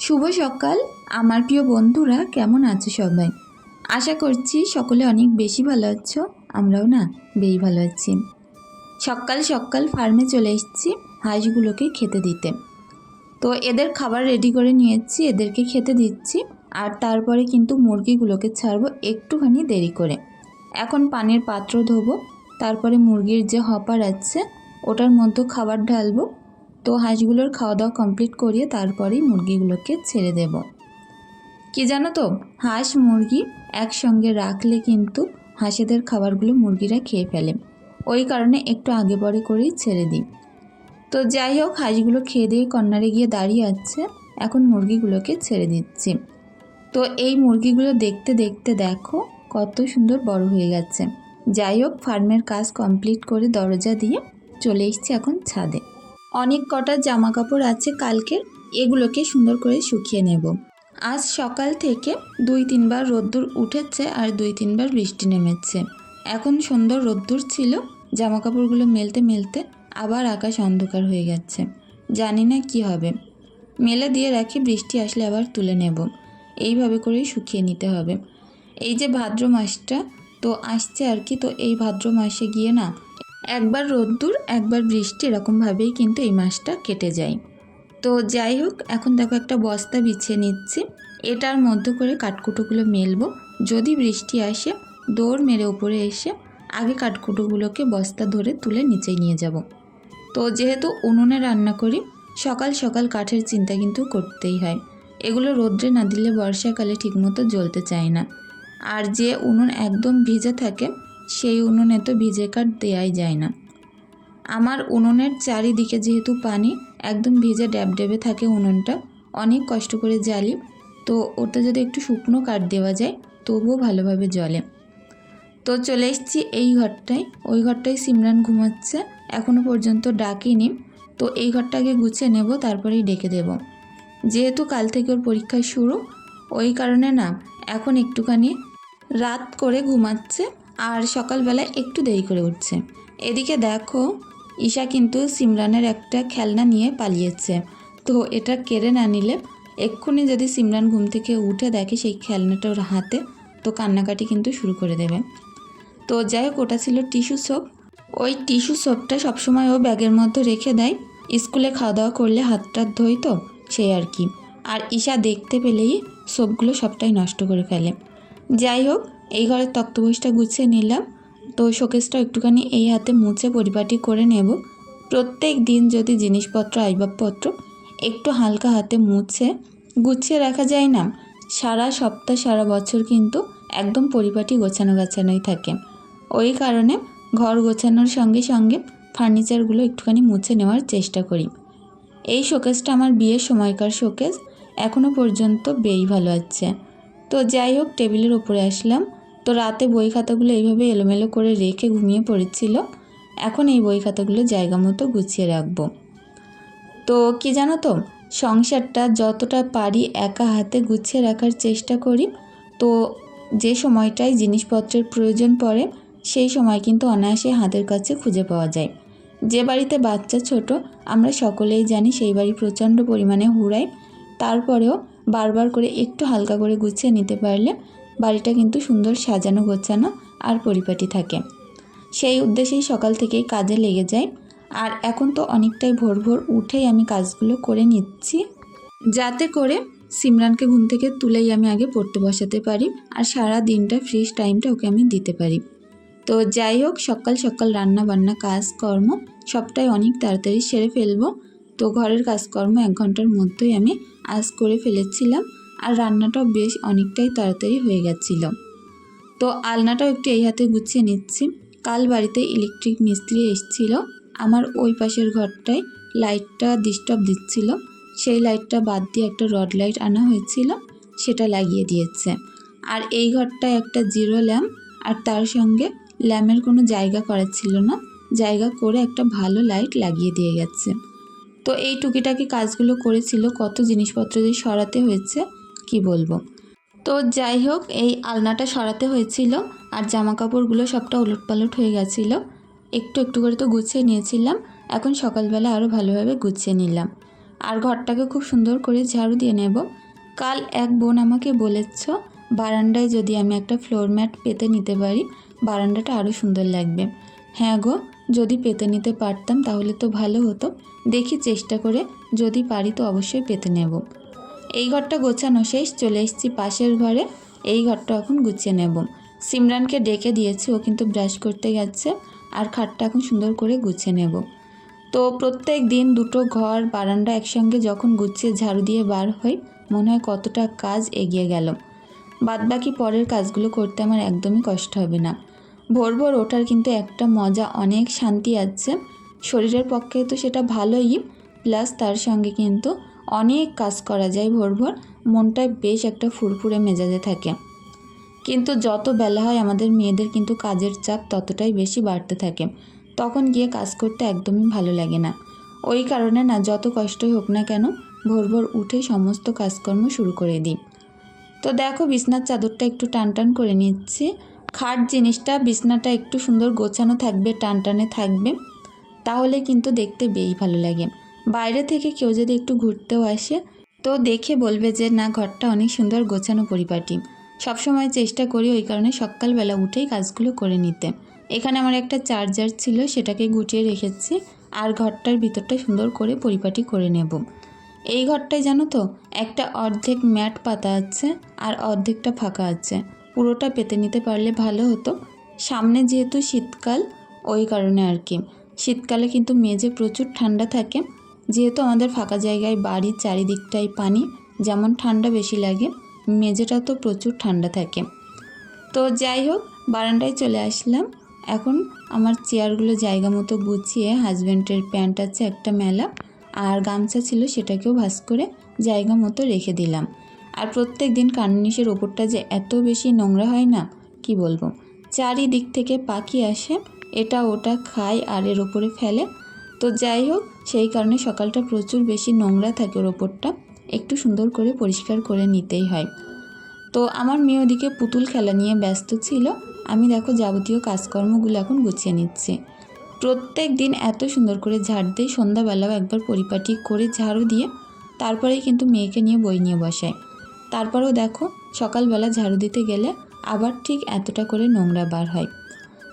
শুভ সকাল। আমার প্রিয় বন্ধুরা, কেমন আছো সবাই? আশা করছি সকলে অনেক বেশি ভালো আছো, আমরাও না বেশ ভালো আছি। সকাল সকাল ফার্মে চলে এসেছি হাঁসগুলোকে খেতে দিতে। তো এদের খাবার রেডি করে নিয়েছি, এদেরকে খেতে দিচ্ছি, আর তারপরে কিন্তু মুরগিগুলোকে ছাড়বো একটুখানি দেরি করে। এখন পানির পাত্র ধোবো, তারপরে মুরগির যে হপার আছে, ওটার মধ্যে খাবার ঢালবো তো হাঁসগুলোর খাওয়া দাওয়া কমপ্লিট করিয়ে তারপরেই মুরগিগুলোকে ছেড়ে দেব। কি জানো তো, হাঁস, মুরগি একসঙ্গে রাখলে কিন্তু হাঁসেদের খাবারগুলো মুরগিরা খেয়ে ফেলে। ওই কারণে একটু আগে পরে করেই ছেড়ে দিই। তো যাই হোক, হাঁসগুলো খেয়ে দিয়ে কর্নারে গিয়ে দাঁড়িয়ে আছে। এখন মুরগিগুলোকে ছেড়ে দিচ্ছি। তো এই মুরগিগুলো দেখতে দেখতে দেখো, কত সুন্দর বড় হয়ে গেছে। যাই হোক, ফার্মের কাজ কমপ্লিট করে দরজা দিয়ে চলে এসেছি এখন ছাদে। অনেক কটা জামা কাপড় আছে কালকে, এগুলোকে সুন্দর করে শুকিয়ে নেব। আজ সকাল থেকে দুই তিনবার রোদ্দুর উঠেছে আর দুই তিনবার বৃষ্টি নেমেছে। এখন সুন্দর রোদ্দুর ছিল জামা কাপড়গুলো মেলতে মেলতে আবার আকাশ অন্ধকার হয়ে গেছে। জানি না কি হবে। মেলে দিয়ে রাখি, বৃষ্টি আসলে আবার তুলে নেব। এইভাবে করেই শুকিয়ে নিতে হবে। এই যে ভাদ্র মাসটা, তো আসছে আর কি, তো এই ভাদ্র মাসে গিয়ে না একবার রোদ্দুর, একবার বৃষ্টি এরকমভাবেই কিন্তু এই মাসটা কেটে যায়। তো যাই হোক, এখন দেখো একটা বস্তা বিছিয়ে নিচ্ছি। এটার মধ্যে করে কাঠকুটোগুলো মেলবো। যদি বৃষ্টি আসে, দৌড় মেরে উপরে এসে আগে কাঠকুটোগুলোকে বস্তা ধরে তুলে নিচে নিয়ে যাব। তো যেহেতু উনুনে রান্না করি, সকাল সকাল কাঠের চিন্তা কিন্তু করতেই হয়। এগুলো রোদ্রে না দিলে বর্ষাকালে ঠিকমতো জ্বলতে চায় না। আর যে উনুন একদম ভিজে থাকে সেই উনুনে তো ভিজে কাঠ দেয়াই যায় না। আমার উনুনের চারিদিকে যেহেতু পানি, একদম ভিজে ড্যাব ড্যাবে থাকে উনুনটা, অনেক কষ্ট করে জ্বালি, তো ওটা যদি একটু শুকনো কাঠ দেওয়া যায়, তবুও ভালোভাবে জ্বলে। তো চলে এসেছি এই ঘরটায়, ওই ঘরটায় সিমরান ঘুমাচ্ছে এখনও পর্যন্ত ডাকিনি, তো এই ঘরটাকে গুছিয়ে নেব, তারপরেই ডেকে দেব। যেহেতু কাল থেকে ওর পরীক্ষা শুরু, ওই কারণে না, এখন একটুখানি রাত করে ঘুমাচ্ছে আর সকালবেলা একটু দেরি করে উঠছে। এদিকে দেখো, ঈশা কিন্তু সিমরানের একটা খেলনা নিয়ে পালিয়েছে। তো এটা কেড়ে না নিলে এক্ষুনি যদি সিমরান ঘুম থেকে উঠে দেখে সেই খেলনাটা ওর হাতে, তো কান্নাকাটি কিন্তু শুরু করে দেবে। তো যাই হোক, ওটা ছিল টিস্যু সোপ। ওই টিস্যু সোপটা সবসময় ও ব্যাগের মধ্যে রেখে দেয়। স্কুলে খাওয়া দাওয়া করলে হাতটা ধোই তো, সেই আর কি। আর ঈশা দেখতে পেলেই সোপগুলো সবটাই নষ্ট করে ফেলে। যাই হোক এই ঘরের তক্তপোষটা গুছিয়ে নিলাম। তো শোকেসটা একটুখানি এই হাতে মুছে পরিপাটি করে নেব। প্রত্যেক দিন যদি জিনিসপত্র, আসবাবপত্র একটু হালকা হাতে মুছে, গুছিয়ে রাখা যায় না, সারা সপ্তাহ, সারা বছর কিন্তু একদম পরিপাটি গোছানো গাছানোই থাকে। ওই কারণে ঘর গোছানোর সঙ্গে সঙ্গে ফার্নিচারগুলো একটুখানি মুছে নেওয়ার চেষ্টা করি। এই শোকেসটা আমার বিয়ের সময়কার শোকেস এখনও পর্যন্ত বেই ভালো আছে। তো যাই হোক, টেবিলের ওপরে আসলাম। তো রাতে বই খাতাগুলো এইভাবে এলোমেলো করে রেখে ঘুমিয়ে পড়েছিল। এখন এই বই খাতাগুলো জায়গা মতো গুছিয়ে রাখব। তো কি জানো তো, সংসারটা যতটা পারি একা হাতে গুছিয়ে রাখার চেষ্টা করি। তো যে সময়টায় জিনিসপত্রের প্রয়োজন পড়ে, সেই সময় কিন্তু অনায়াসে হাতের কাছে খুঁজে পাওয়া যায়। যে বাড়িতে বাচ্চা ছোট, আমরা সকলেই জানি সেই বাড়ি প্রচণ্ড পরিমাণে হুড়ায় তারপরেও বারবার করে একটু হালকা করে গুছিয়ে নিতে পারলে বাড়িটা কিন্তু সুন্দর সাজানো গোছানো আর পরিপাটি থাকে। সেই উদ্দেশ্যেই সকাল থেকেই কাজে লেগে যায় আর এখন তো অনেকটাই ভোর ভোর উঠেই আমি কাজগুলো করে নিচ্ছি। যাতে করে সিমরানকে ঘুম থেকে তুলেই আমি আগে পড়তে বসাতে পারি আর সারা দিনটা ফ্রি টাইমটা ওকে আমি দিতে পারি। তো যাই হোক, সকাল সকাল রান্না বান্না কাজকর্ম সবটাই অনেক তাড়াতাড়ি সেরে ফেলব। তো ঘরের কাজকর্ম এক ঘণ্টার মধ্যেই আমি আজ করে ফেলেছিলাম। আর রান্নাটাও বেশ অনেকটাই তাড়াতাড়ি হয়ে গেছিল। তো আলনাটাও একটু এই হাতে গুছিয়ে নিচ্ছি। কাল বাড়িতে ইলেকট্রিক মিস্ত্রি এসেছিল। আমার ওই পাশের ঘরটায় লাইটটা ডিস্টার্ব দিচ্ছিল। সেই লাইটটা বাদ দিয়ে একটা রড লাইট আনা হয়েছিল, সেটা লাগিয়ে দিয়েছে। আর এই ঘরটায় একটা জিরো ল্যাম্প আর তার সঙ্গে ল্যাম্পের কোনো জায়গা করা ছিল না। জায়গা করে একটা ভালো লাইট লাগিয়ে দিয়ে গেছে। তো এই টুকিটাকি কাজগুলো করেছিল। কত জিনিসপত্র দিয়ে সরাতে হয়েছে কি বলব? তো যাই হোক, এই আলনাটা সরাতে হয়েছিল আর জামা কাপড়গুলো সবটা উলটপালট হয়ে গেছিল। একটু একটু করে তো গুছিয়ে নিয়েছিলাম, এখন সকালবেলা আরও ভালোভাবে গুছিয়ে নিলাম। আর ঘরটাকে খুব সুন্দর করে ঝাড়ু দিয়ে নেব। কাল এক বোন আমাকে বলেছ, বারান্দায় যদি আমি একটা ফ্লোর ম্যাট পেতে নিতে পারি, বারান্দাটা আরও সুন্দর লাগবে। হ্যাঁ গো, যদি পেতে নিতে পারতাম তাহলে তো ভালো হতো। দেখি চেষ্টা করে, যদি পারি তো অবশ্যই পেতে নেব। এই ঘরটা গোছানো শেষ, চলে এসেছি পাশের ঘরে। এই ঘরটা এখন গুছিয়ে নেব। সিমরানকে ডেকে দিয়েছি, ও কিন্তু ব্রাশ করতে গেছে আর খাটটা এখন সুন্দর করে গুছিয়ে নেব। তো প্রত্যেক দিন দুটো ঘর, বারান্দা একসঙ্গে যখন গুছিয়ে ঝাড়ু দিয়ে বার হই, মনে হয় কতটা কাজ এগিয়ে গেল। বাদবাকি পরের কাজগুলো করতে আমার একদমই কষ্ট হবে না। ভোর ভোর ওঠার কিন্তু একটা মজা, অনেক শান্তি আছে। শরীরের পক্ষে তো সেটা ভালোই, প্লাস তার সঙ্গে কিন্তু অনেক কাজ করা যায় ভোর ভোর মনটায় বেশ একটা ফুরফুরে মেজাজে থাকে। কিন্তু যত বেলা হয় আমাদের মেয়েদের কিন্তু কাজের চাপ ততটাই বেশি বাড়তে থাকে। তখন গিয়ে কাজ করতে একদমই ভালো লাগে না। ওই কারণে না, যত কষ্টই হোক না কেন, ভোর ভোর উঠে সমস্ত কাজকর্ম শুরু করে দিই। তো দেখো, বিছনার চাদরটা একটু টান টান করে নিচ্ছি। খাট জিনিসটা, বিছনাটা একটু সুন্দর গোছানো থাকবে, টান টানে থাকবে। তাহলে কিন্তু দেখতে বেশ ভালো লাগে। বাইরে থেকে কেউ যদি একটু ঘুরতেও আসে, তো দেখে বলবে যে, না, ঘরটা অনেক সুন্দর, গোছানো পরিপাটি সবসময় চেষ্টা করি ওই কারণে সকালবেলা উঠেই কাজগুলো করে নিতে। এখানে আমার একটা চার্জার ছিল, সেটাকে গুটিয়ে রেখেছি আর ঘরটার ভিতরটা সুন্দর করে পরিপাটি করে নেব। এই ঘরটায় জানো তো, একটা অর্ধেক ম্যাট পাতা আছে আর অর্ধেকটা ফাঁকা আছে। পুরোটা পেতে নিতে পারলে ভালো হতো। সামনে যেহেতু শীতকাল, ওই কারণে আর কি। শীতকালে কিন্তু মেঝে প্রচুর ঠান্ডা থাকে যেহেতু আমাদের ফাঁকা জায়গায় বাড়ির চারিদিকটাই পানি, যেমন ঠান্ডা বেশি লাগে, মেঝেটা তো প্রচুর ঠান্ডা থাকে। তো যাই হোক, বারান্দায় চলে আসলাম। এখন আমার চেয়ারগুলো জায়গা মতো গুছিয়ে হাজব্যান্ডের প্যান্ট আছে, একটা মেলা, আর গামছা ছিল সেটাকেও ভাস করে জায়গা মতো রেখে দিলাম। আর প্রত্যেক দিন কার্নিশের ওপরটা যে এত বেশি নোংরা হয় না, কি বলব? চারিদিক থেকে পাখি আসে, এটা ওটা খায় আর এর ওপরে ফেলে। তো যাই হোক, সেই কারণে সকালটা প্রচুর বেশি নোংরা থাকে ওর ওপরটা। একটু সুন্দর করে পরিষ্কার করে নিতেই হয়। তো আমার মেয়ে ওদিকে পুতুল খেলা নিয়ে ব্যস্ত ছিল। আমি দেখো যাবতীয় কাজকর্মগুলো এখন গুছিয়ে নিচ্ছি। প্রত্যেক দিন এত সুন্দর করে ঝাড় দিই, সন্ধ্যাবেলাও একবার পরিপাটি করে ঝাড়ু দিয়ে, তারপরেই কিন্তু মেয়েকে নিয়ে বই নিয়ে বসাই। তারপরেও দেখো, সকালবেলা ঝাড়ু দিতে গেলে আবার ঠিক এতটা করে নোংরা বার হয়।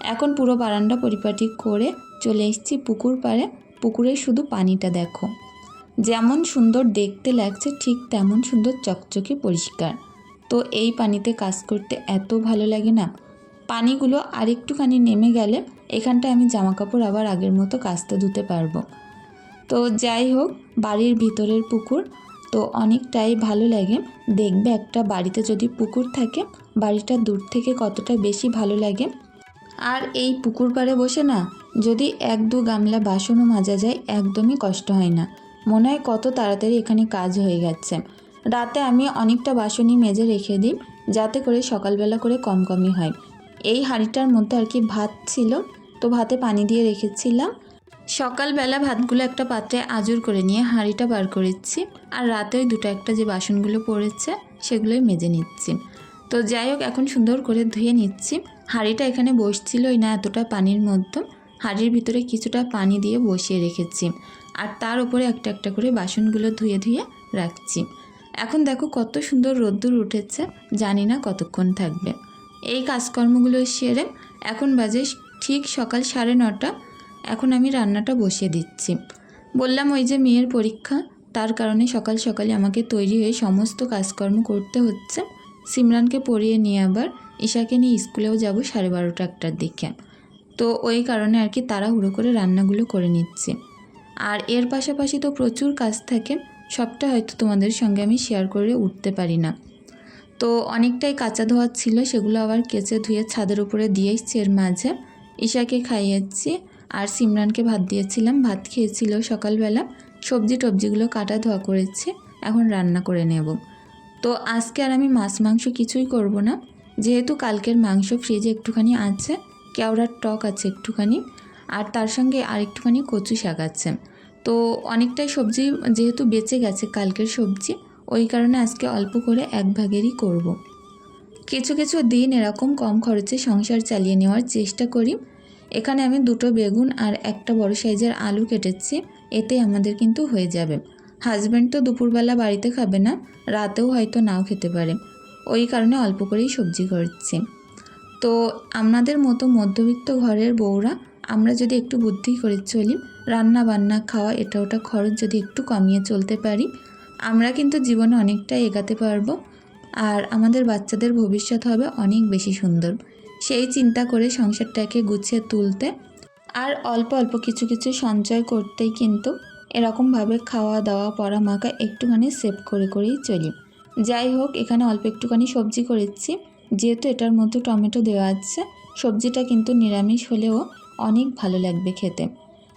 এখন পুরো বারান্দা পরিপাটি করে চলে এসেছি পুকুর পাড়ে। পুকুরে শুধু পানিটা দেখো। যেমন সুন্দর দেখতে লাগছে, ঠিক তেমন সুন্দর চকচকে পরিষ্কার। তো এই পানিতে কাজ করতে এত ভালো লাগে না। পানিগুলো আরেকটুখানি নেমে গেলে এখানটায় আমি জামা কাপড় আবার আগের মতো কাচতে ধুতে পারব। তো যাই হোক, বাড়ির ভিতরের পুকুর। তো অনেকটাই ভালো লাগে। দেখবে একটা বাড়িতে যদি পুকুর থাকে, বাড়িটা দূর থেকে কতটা বেশি ভালো লাগে। আর এই পুকুর পাড়ে বসে না, যদি এক দু গামলা বাসনও মাজা যায় একদমই কষ্ট হয় না। মনে হয় কত তাড়াতাড়ি এখানে কাজ হয়ে গেছে। রাতে আমি অনেকটা বাসনই মেজে রেখে দিই, যাতে করে সকালবেলা করে কম কমই হয়। এই হাঁড়িটার মধ্যে আর কি ভাত ছিল? তো ভাতে পানি দিয়ে রেখেছিলাম। সকালবেলা ভাতগুলো একটা পাত্রে আজুর করে নিয়ে হাঁড়িটা বার করেছি। আর রাতে ওই দুটো একটা যে বাসনগুলো পড়েছে, সেগুলোই মেজে নিচ্ছি। তো যাই হোক, এখন সুন্দর করে ধুয়ে নিচ্ছি। হাঁড়িটা এখানে বসছিলই না এতটা পানির মধ্যে। হাঁড়ির ভিতরে কিছুটা পানি দিয়ে বসিয়ে রেখেছি আর তার উপরে একটা একটা করে বাসনগুলো ধুয়ে ধুয়ে রাখছি। এখন দেখো কত সুন্দর রোদ্দুর উঠেছে, জানি না কতক্ষণ থাকবে। এই কাজকর্মগুলো সেরে এখন বাজে ঠিক সকাল সাড়ে নটা। এখন আমি রান্নাটা বসিয়ে দিচ্ছি। বললাম ওই যে মেয়ের পরীক্ষা, তার কারণে সকাল সকালে আমাকে তৈরি হয়ে সমস্ত কাজকর্ম করতে হচ্ছে। সিমরানকে পড়িয়ে নিয়ে আবার ঈশাকে নিয়ে স্কুলেও যাব সাড়ে বারোটা একটার দিকে। তো ওই কারণে আর কি তাড়াহুড়ো করে রান্নাগুলো করে নিচ্ছি। আর এর পাশাপাশি তো প্রচুর কাজ থাকে, সবটা হয়তো তোমাদের সঙ্গে আমি শেয়ার করে উঠতে পারি না। তো অনেকটাই কাঁচা ধোয়া ছিল, সেগুলো আবার কেচে ধুয়ে ছাদের উপরে দিয়ে এসছি এর মাঝে। ঈশাকে খাইয়েছি আর সিমরানকে ভাত দিয়েছিলাম। ভাত খেয়েছিল সকালবেলা। সবজি টবজিগুলো কাটা ধোয়া করেছি, এখন রান্না করে নেব। তো আজকে আর আমি মাছ মাংস কিছুই করব না। যেহেতু কালকের মাংস ফ্রিজে একটুখানি আছে, কেওড়ার টক আছে একটুখানি, আর তার সঙ্গে আর একটুখানি কচু শাক আছে। তো অনেকটাই সবজি যেহেতু বেঁচে গেছে কালকের সবজি, ওই কারণে আজকে অল্প করে এক ভাগেরই করব। কিছু কিছু দিন এরকম কম খরচে সংসার চালিয়ে নেওয়ার চেষ্টা করি। এখানে আমি দুটো বেগুন আর একটা বড় সাইজের আলু কেটেছি, এতে আমাদের কিন্তু হয়ে যাবে। হাজব্যান্ড তো দুপুরবেলা বাড়িতে খাবে না, রাতেও হয়তো নাও খেতে পারে। ওই কারণে অল্প করেই সবজি করছি। তো আমাদের মতো মধ্যবিত্ত ঘরের বউরা আমরা যদি একটু বুদ্ধি করে চলি, রান্না বান্না খাওয়া, এটা ওটা খরচ যদি একটু কমিয়ে চলতে পারি, আমরা কিন্তু জীবনে অনেকটা এগাতে পারব আর আমাদের বাচ্চাদের ভবিষ্যৎ হবে অনেক বেশি সুন্দর। সেই চিন্তা করে সংসারটাকে গুছিয়ে তুলতে আর অল্প অল্প কিছু কিছু সঞ্চয় করতেই কিন্তু এরকমভাবে খাওয়া দাওয়া পড়া মাখা একটুখানি সেভ করে করেই চলি। যাই হোক, এখানে অল্প একটুখানি সবজি করেছি। যেহেতু এটার মধ্যে টমেটো দেওয়া আছে, সবজিটা কিন্তু নিরামিষ হলেও অনেক ভালো লাগবে খেতে।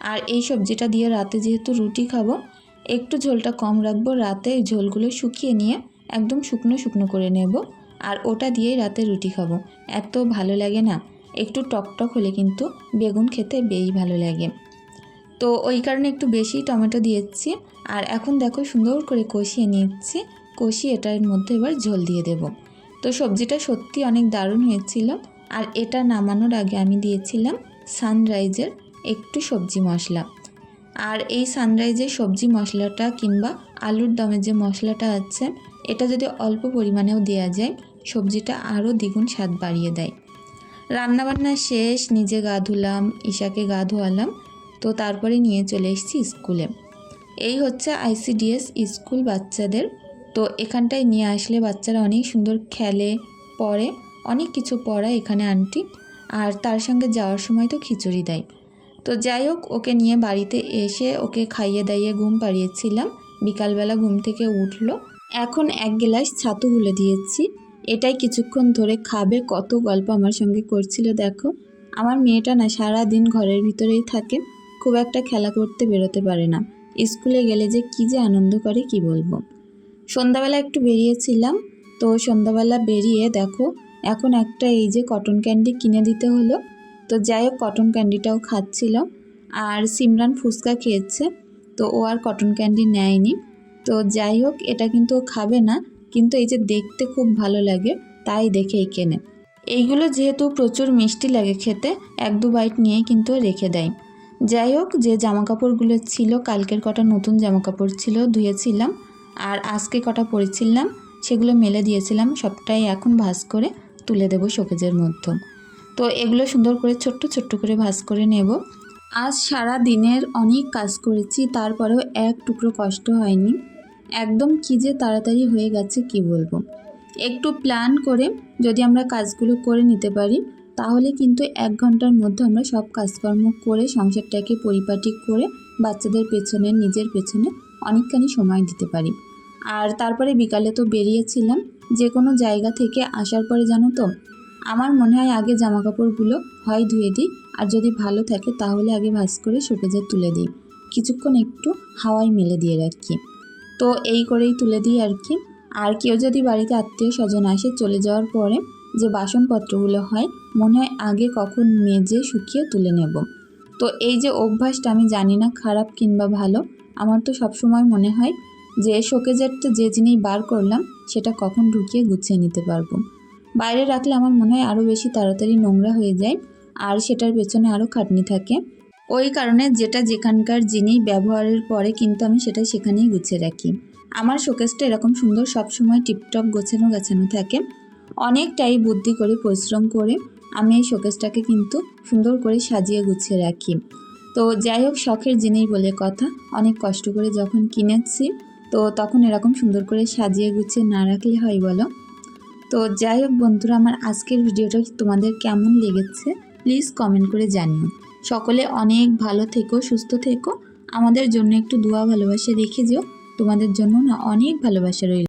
আর এই সবজিটা দিয়ে রাতে যেহেতু রুটি খাব, একটু ঝোলটা কম রাখব, রাতে ঝোলগুলো শুকিয়ে নিয়ে একদম শুকনো শুকনো করে নেব। আর ওটা দিয়েই রাতে রুটি খাব। এত ভালো লাগে না, একটু টকটক হলে কিন্তু বেগুন খেতে বেশ ভালো লাগে। তো ওই কারণে একটু বেশি টমেটো দিয়েছি। আর এখন দেখো সুন্দর করে কষিয়ে নিচ্ছি। কষিয়ে এটার মধ্যে এবার ঝোল দিয়ে দেব। তো সবজিটা সত্যি অনেক দারুণ হয়েছিল। আর এটা নামানোর আগে আমি দিয়েছিলাম সানরাইজের একটু সবজি মশলা। আর এই সানরাইজের সবজি মশলাটা কিংবা আলুর দমের যে মশলাটা আছে, এটা যদি অল্প পরিমাণেও দেওয়া যায়, সবজিটা আরও দ্বিগুণ স্বাদ বাড়িয়ে দেয়। রান্নাবান্না শেষ, নিজে গা ধুলাম, ঈশাকে গা ধোয়ালাম, তো তারপরে নিয়ে চলে এসেছি স্কুলে। এই হচ্ছে আইসিডিএস স্কুল বাচ্চাদের তো এখানটায় নিয়ে আসলে বাচ্চারা অনেক সুন্দর খেলে, পড়ে, অনেক কিছু পড়ায় এখানে আন্টি। আর তার সঙ্গে যাওয়ার সময় তো খিচুড়ি দেয়। তো যাই হোক, ওকে নিয়ে বাড়িতে এসে ওকে খাইয়ে দাইয়ে ঘুম পাড়িয়েছিলাম। বিকালবেলা ঘুম থেকে উঠল। এখন এক গ্লাস ছাতু গুলে দিয়েছি। এটাই কিছুক্ষণ ধরে খাবে, কত গল্প আমার সঙ্গে করছিল, দেখো। আমার মেয়েটা না সারা দিন ঘরের ভিতরেই থাকে, খুব একটা খেলা করতে বেরোতে পারে না। স্কুলে গেলে যে কী যে আনন্দ করে, কি বলব? সন্ধ্যাবেলা একটু বেরিয়েছিলাম, তো সন্ধ্যাবেলা বেরিয়ে দেখো, এখন একটা এই যে কটন ক্যান্ডি কিনে দিতে হলো। তো যাই হোক কটন ক্যান্ডিটাও খাচ্ছিল। আর সিমরান ফুচকা খেয়েছে, তো ও আর কটন ক্যান্ডি নেয়নি। তো যাই হোক, এটা কিন্তু ও খাবে না, কিন্তু এই যে দেখতে খুব ভালো লাগে, তাই দেখেই কেনে। এইগুলো যেহেতু প্রচুর মিষ্টি লাগে খেতে, এক দু বাইট নিয়ে কিন্তু রেখে দেয়। যাই হোক, যে জামা কাপড়গুলো ছিল, কালকের কটা নতুন জামা কাপড় ছিল, ধুয়েছিলাম। আর আজকে কটা পড়েছিলাম, সেগুলো মেলে দিয়েছিলাম, সবটাই এখন ভাঁজ করে তুলে দেবো শোকেজের মধ্যে। তো এগুলো সুন্দর করে ছোট্ট ছোট্ট করে ভাঁজ করে নেব। আজ সারা দিনের অনেক কাজ করেছি, তারপরেও এক টুকরো কষ্ট হয়নি। একদম কী যে তাড়াতাড়ি হয়ে গেছে কি বলব? একটু প্ল্যান করে যদি আমরা কাজগুলো করে নিতে পারি, তাহলে কিন্তু এক ঘণ্টার মধ্যে আমরা সব কাজকর্ম করে সংসারটাকে পরিপাটি করে বাচ্চাদের পেছনে, নিজের পেছনে অনেকখানি সময় দিতে পারি। আর তারপরে বিকালে তো বেরিয়েছিলাম, যে কোনো জায়গা থেকে আসার পরে জানো তো, আমার মনে হয় আগে জামা কাপড়গুলো হয় ধুয়ে দিই, আর যদি ভালো থাকে তাহলে আগে ভাঁজ করে শোকেজে তুলে দিই। কিছুক্ষণ একটু হাওয়ায় মেলে দিয়ে রাখি তো এই করেই তুলে দিই আর কি। আর কেউ যদি বাড়িতে আত্মীয় স্বজন আসে চলে যাওয়ার পরে যে বাসনপত্রগুলো হয়, মনে হয় আগে কখন মেজে শুকিয়ে তুলে নেব। তো এই যে অভ্যাসটা আমি জানি না খারাপ কিংবা ভালো, আমার তো সবসময় মনে হয় যে শোকেজেরটা যে জিনিস বার করলাম, সেটা কখন ঢুকিয়ে গুছিয়ে নিতে পারব? বাইরে রাখলে আমার মনে হয় আরও বেশি তাড়াতাড়ি নোংরা হয়ে যায়, আর সেটার পেছনে আরও খাটনি থাকে। ওই কারণে যেটা যেখানকার জিনিস ব্যবহারের পরে কিন্তু আমি সেটা সেখানেই গুছিয়ে রাখি। আমার শোকেসটা এরকম সুন্দর সবসময় টিপটপ গোছানো গাছানো থাকে। অনেকটাই বুদ্ধি করে, পরিশ্রম করে আমি এই শোকেসটাকে কিন্তু সুন্দর করে সাজিয়ে গুছিয়ে রাখি। তো যাই হোক, শখের জিনিস বলে কথা। অনেক কষ্ট করে যখন কিনেছি তো তখন এরকম সুন্দর করে সাজিয়ে গুছিয়ে না রাখলে হয় বলো? তো যাই হোক বন্ধুরা, আমার আজকের ভিডিওটা তোমাদের কেমন লেগেছে প্লিজ কমেন্ট করে জানিও। সকলে অনেক ভালো থেকো, সুস্থ থেকো। আমাদের জন্য একটু দোয়া ভালোবাসা রেখে যেও। তোমাদের জন্য না অনেক ভালোবাসা রইল।